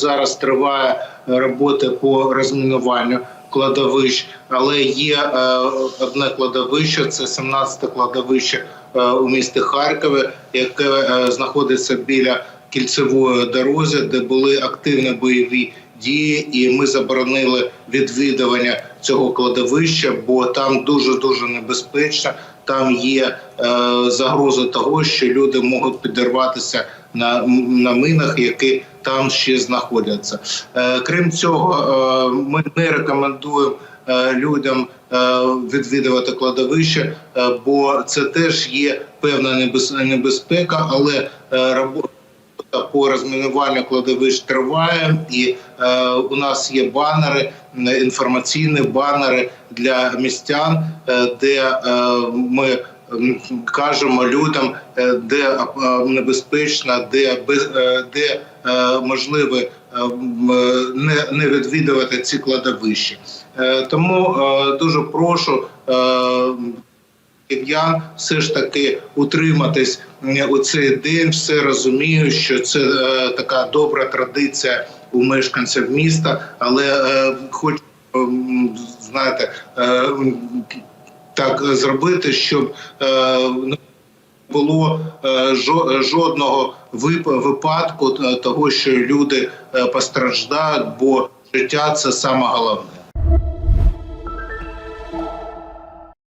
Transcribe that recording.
Зараз триває робота по розмінуванню кладовищ, але є е, одне кладовище, це 17 кладовище е, у місті Харкові, яке е, знаходиться біля кільцевої дорозі, де були активні бойові дії, і ми заборонили відвідування цього кладовища, бо там дуже дуже небезпечно. Там є е, загроза того, що люди можуть підірватися на, на минах, які там ще знаходяться. Е, крім цього, е, ми не рекомендуємо е, людям відвідувати кладовище, бо це теж є певна небез- небезпека, але робота по розмінуванню кладовищ триває, і е, у нас є банери, інформаційні банери для містян, де е, ми кажемо людям, де небезпечно, де де е, можливо е, е, не, відвідувати ці кладовища. Тому дуже прошу. Київ'ян все ж таки утриматись у цей день. Все розумію, що це така добра традиція у мешканців міста, але хочу знаєте, так зробити, щоб не було е, жодного вип- випадку е, того, що люди е, постраждають, бо життя це саме головне.